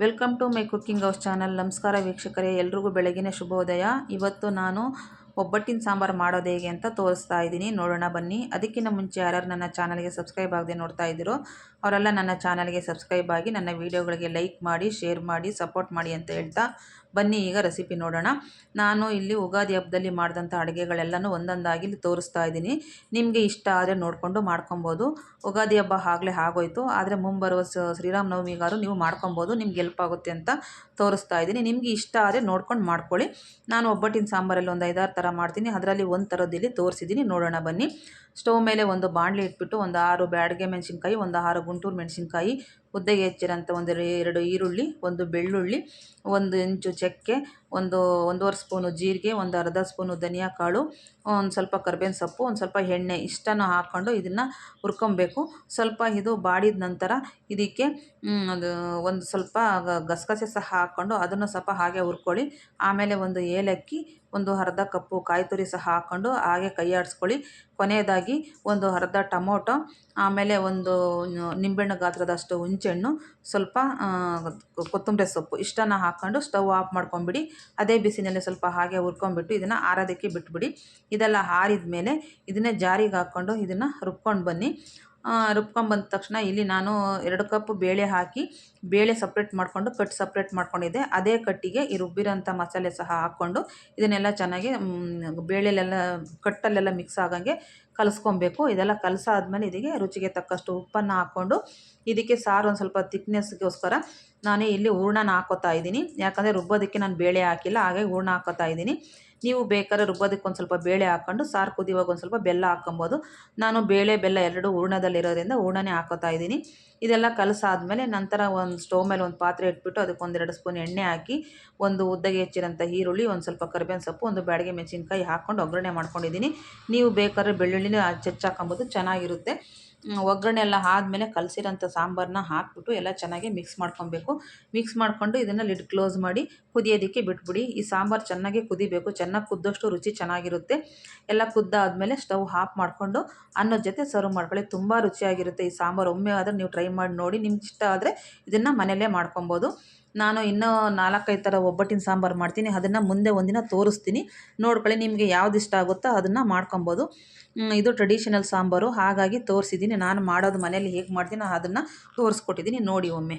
Welcome to my cooking house channel. ನಮಸ್ಕಾರ ವೀಕ್ಷಕರೇ, ಎಲ್ರಿಗೂ ಬೆಳಗಿನ ಶುಭೋದಯ. ಇವತ್ತು ನಾನು ಒಬ್ಬಟ್ಟಿನ ಸಾಂಬಾರು ಮಾಡೋದು ಹೇಗೆ ಅಂತ ತೋರಿಸ್ತಾ ಇದ್ದೀನಿ. ನೋಡೋಣ, ಬನ್ನಿ. ಅದಕ್ಕಿಂತ ಮುಂಚೆ ಯಾರ್ಯಾರು ನನ್ನ ಚಾನಲ್ಗೆ ಸಬ್ಸ್ಕ್ರೈಬ್ ಆಗದೆ ನೋಡ್ತಾ ಇದ್ದೀರೋ, ಅವರೆಲ್ಲ ನನ್ನ ಚಾನಲ್ಗೆ ಸಬ್ಸ್ಕ್ರೈಬ್ ಆಗಿ ನನ್ನ ವೀಡಿಯೋಗಳಿಗೆ ಲೈಕ್ ಮಾಡಿ, ಶೇರ್ ಮಾಡಿ, ಸಪೋರ್ಟ್ ಮಾಡಿ ಅಂತ ಹೇಳ್ತಾ ಬನ್ನಿ, ಈಗ ರೆಸಿಪಿ ನೋಡೋಣ. ನಾನು ಇಲ್ಲಿ ಉಗಾದಿ ಹಬ್ಬದಲ್ಲಿ ಮಾಡಿದಂಥ ಅಡುಗೆಗಳೆಲ್ಲನೂ ಒಂದೊಂದಾಗಿ ಇಲ್ಲಿ ತೋರಿಸ್ತಾ ಇದ್ದೀನಿ. ನಿಮಗೆ ಇಷ್ಟ ಆದರೆ ನೋಡಿಕೊಂಡು ಮಾಡ್ಕೊಬೋದು. ಉಗಾದಿ ಹಬ್ಬ ಆಗಲೇ ಆಗೋಯ್ತು. ಆದರೆ ಮುಂಬರುವ ಶ್ರೀರಾಮ ನವಮಿಗಾರು ನೀವು ಮಾಡ್ಕೊಬೋದು. ನಿಮ್ಗೆ ಹೆಲ್ಪ್ ಆಗುತ್ತೆ ಅಂತ ತೋರಿಸ್ತಾ ಇದ್ದೀನಿ. ನಿಮಗೆ ಇಷ್ಟ ಆದರೆ ನೋಡ್ಕೊಂಡು ಮಾಡ್ಕೊಳ್ಳಿ. ನಾನು ಒಬ್ಬಟ್ಟಿನ ಸಾಂಬಾರಲ್ಲಿ ಒಂದು ಐದಾರು ಥರ ಮಾಡ್ತೀನಿ. ಅದರಲ್ಲಿ ಒಂದು ಥರದಲ್ಲಿ ತೋರಿಸಿದ್ದೀನಿ. ನೋಡೋಣ ಬನ್ನಿ. ಸ್ಟವ್ ಮೇಲೆ ಒಂದು ಬಾಣಲೆ ಇಟ್ಬಿಟ್ಟು, ಒಂದು ಆರು ಬ್ಯಾಡಿಗೆ ಮೆಣಸಿನ್ಕಾಯಿ, ಒಂದು ಆರು ಗುಂಟೂರು ಮೆಣಸಿನ್ಕಾಯಿ ಉದ್ದಗೆ ಹೆಚ್ಚಿರೋಂಥ ಒಂದು ಎರಡು ಈರುಳ್ಳಿ, ಒಂದು ಬೆಳ್ಳುಳ್ಳಿ, ಒಂದು ಇಂಚು ಚಕ್ಕೆ, ಒಂದು, ಒಂದೂವರೆ ಸ್ಪೂನು ಜೀರಿಗೆ, ಒಂದು ಅರ್ಧ ಸ್ಪೂನು ಧನಿಯಾ ಕಾಳು, ಒಂದು ಸ್ವಲ್ಪ ಕರ್ಬೇವಿನ ಸೊಪ್ಪು, ಒಂದು ಸ್ವಲ್ಪ ಎಣ್ಣೆ ಇಷ್ಟನ್ನು ಹಾಕ್ಕೊಂಡು ಇದನ್ನು ಹುರ್ಕೊಬೇಕು. ಸ್ವಲ್ಪ ಇದು ಬಾಡಿದ ನಂತರ ಇದಕ್ಕೆ ಅದು ಒಂದು ಸ್ವಲ್ಪ ಗಸಗಸೆ ಸಹ ಹಾಕ್ಕೊಂಡು ಅದನ್ನು ಸ್ವಲ್ಪ ಹಾಗೆ ಹುರ್ಕೊಳ್ಳಿ. ಆಮೇಲೆ ಒಂದು ಏಲಕ್ಕಿ, ಒಂದು ಅರ್ಧ ಕಪ್ಪು ಕಾಯಿ ತುರಿ ಸಹ ಹಾಕ್ಕೊಂಡು ಹಾಗೆ ಕೈ ಆಡಿಸ್ಕೊಳ್ಳಿ. ಕೊನೆಯದಾಗಿ ಒಂದು ಅರ್ಧ ಟೊಮೊಟೊ, ಆಮೇಲೆ ಒಂದು ನಿಂಬೆಹಣ್ಣು ಗಾತ್ರದಷ್ಟು ಹುಂಚೆಹಣ್ಣು ಸ್ವಲ್ಪ ಕೊತ್ತಂಬರಿ ಸೊಪ್ಪು ಇಷ್ಟನ್ನು ಹಾಕ್ಕೊಂಡು ಸ್ಟವ್ ಆಫ್ ಮಾಡ್ಕೊಂಬಿಡಿ. ಅದೇ ಬಿಸಿನಲ್ಲಿ ಸ್ವಲ್ಪ ಹಾಗೆ ಹುರ್ಕೊಂಬಿಟ್ಟು ಇದನ್ನು ಆರೋದಕ್ಕೆ ಬಿಟ್ಬಿಡಿ. ಇದೆಲ್ಲ ಆರಿದ ಮೇಲೆ ಇದನ್ನೇ ಜಾರಿಗೆ ಹಾಕ್ಕೊಂಡು ಇದನ್ನು ರುಬ್ಕೊಂಡು ಬನ್ನಿ. ರುಬ್ಕೊಂಬಂದ ತಕ್ಷಣ ಇಲ್ಲಿ ನಾನು ಎರಡು ಕಪ್ ಬೇಳೆ ಹಾಕಿ, ಬೇಳೆ ಸಪ್ರೇಟ್ ಮಾಡಿಕೊಂಡು ಕಟ್ ಸಪ್ರೇಟ್ ಮಾಡ್ಕೊಂಡಿದ್ದೆ. ಅದೇ ಕಟ್ಟಿಗೆ ಈ ರುಬ್ಬಿರೋಂಥ ಮಸಾಲೆ ಸಹ ಹಾಕ್ಕೊಂಡು ಇದನ್ನೆಲ್ಲ ಚೆನ್ನಾಗಿ ಬೇಳೆಲೆಲ್ಲ, ಕಟ್ಟಲ್ಲೆಲ್ಲ ಮಿಕ್ಸ್ ಆಗಂಗೆ ಕಲಿಸ್ಕೊಬೇಕು. ಇದೆಲ್ಲ ಕಲಸಾದ್ಮೇಲೆ ಇದಕ್ಕೆ ರುಚಿಗೆ ತಕ್ಕಷ್ಟು ಉಪ್ಪನ್ನು ಹಾಕ್ಕೊಂಡು ಇದಕ್ಕೆ ಸಾರು ಒಂದು ಸ್ವಲ್ಪ ತಿಕ್ನೆಸ್ಗೋಸ್ಕರ ನಾನು ಇಲ್ಲಿ ಹೂರ್ಣನ ಹಾಕೋತಾ ಇದ್ದೀನಿ. ಯಾಕಂದರೆ ರುಬ್ಬೋದಕ್ಕೆ ನಾನು ಬೇಳೆ ಹಾಕಿಲ್ಲ, ಹಾಗೆ ಹೂರ್ಣ ಹಾಕೋತಾ ಇದ್ದೀನಿ. ನೀವು ಬೇಕಾದ್ರೆ ರುಬ್ಬೋದಕ್ಕೆ ಒಂದು ಸ್ವಲ್ಪ ಬೇಳೆ ಹಾಕ್ಕೊಂಡು ಸಾರು ಕುದಿಯುವಾಗ ಒಂದು ಸ್ವಲ್ಪ ಬೆಲ್ಲ ಹಾಕ್ಕೊಬೋದು. ನಾನು ಬೇಳೆ, ಬೆಲ್ಲ ಎರಡು ಹೂರ್ಣದಲ್ಲಿರೋದ್ರಿಂದ ಹೂರ್ಣನೇ ಹಾಕೋತಾ ಇದ್ದೀನಿ. ಇದೆಲ್ಲ ಕಲಸಾದ್ಮೇಲೆ ನಂತರ ಒಂದು ಸ್ಟವ್ ಮೇಲೆ ಒಂದು ಪಾತ್ರೆ ಇಟ್ಬಿಟ್ಟು ಅದಕ್ಕೆ ಒಂದೆರಡು ಸ್ಪೂನ್ ಎಣ್ಣೆ ಹಾಕಿ ಒಂದು ಉದ್ದಗೆ ಹೆಚ್ಚಿರೋಂಥ ಈರುಳ್ಳಿ, ಒಂದು ಸ್ವಲ್ಪ ಕರಿಬೇವಿನ ಸೊಪ್ಪು, ಒಂದು ಬ್ಯಾಡಿಗೆ ಮೆಣಸಿನ್ಕಾಯಿ ಹಾಕ್ಕೊಂಡು ಒಗ್ಗರಣೆ ಮಾಡ್ಕೊಂಡಿದ್ದೀನಿ. ನೀವು ಬೇಕಾದ್ರೆ ಬೆಳ್ಳುಳ್ಳಿನ ಚಚ್ಚಾಕೊಬೋದು ಚೆನ್ನಾಗಿರುತ್ತೆ. ಒಗ್ಗರಣೆ ಎಲ್ಲ ಆದಮೇಲೆ ಕಲಸಿರೋಂಥ ಸಾಂಬಾರನ್ನ ಹಾಕ್ಬಿಟ್ಟು ಎಲ್ಲ ಚೆನ್ನಾಗಿ ಮಿಕ್ಸ್ ಮಾಡ್ಕೊಬೇಕು. ಮಿಕ್ಸ್ ಮಾಡಿಕೊಂಡು ಇದನ್ನು ಲಿಡ್ ಕ್ಲೋಸ್ ಮಾಡಿ ಕುದಿಯೋದಕ್ಕೆ ಬಿಟ್ಬಿಡಿ. ಈ ಸಾಂಬಾರು ಚೆನ್ನಾಗಿ ಕುದಿಬೇಕು, ಚೆನ್ನಾಗಿ ಕುದ್ದಷ್ಟು ರುಚಿ ಚೆನ್ನಾಗಿರುತ್ತೆ. ಎಲ್ಲ ಕುದ್ದಾದಮೇಲೆ ಸ್ಟವ್ ಆಫ್ ಮಾಡಿಕೊಂಡು ಅನ್ನದ ಜೊತೆ ಸರ್ವ್ ಮಾಡ್ಕೊಳ್ಳಿ. ತುಂಬ ರುಚಿಯಾಗಿರುತ್ತೆ ಈ ಸಾಂಬಾರು. ಒಮ್ಮೆ ಆದರೆ ನೀವು ಟ್ರೈ ಮಾಡಿ ನೋಡಿ, ನಿಮ್ಗೆ ಇಷ್ಟ ಆದರೆ ಇದನ್ನು ಮನೆಯಲ್ಲೇ ಮಾಡ್ಕೊಬೋದು. ನಾನು ಇನ್ನೂ ನಾಲ್ಕೈದು ಥರ ಒಬ್ಬಟ್ಟಿನ ಸಾಂಬಾರು ಮಾಡ್ತೀನಿ. ಅದನ್ನು ಮುಂದೆ ಒಂದಿನ ತೋರಿಸ್ತೀನಿ. ನೋಡ್ಕೊಳ್ಳಿ ನಿಮಗೆ ಯಾವ್ದು ಇಷ್ಟ ಆಗುತ್ತೋ ಅದನ್ನು ಮಾಡ್ಕೊಬೋದು. ಇದು ಟ್ರೆಡಿಷನಲ್ ಸಾಂಬಾರು. ಹಾಗಾಗಿ ತೋರಿಸಿದ್ದೀನಿ ನಾನು ಮಾಡೋದು ಮನೆಯಲ್ಲಿ ಹೇಗೆ ಮಾಡ್ತೀನೋ ಅದನ್ನು ತೋರಿಸ್ಕೊಟ್ಟಿದ್ದೀನಿ ನೋಡಿ ಒಮ್ಮೆ.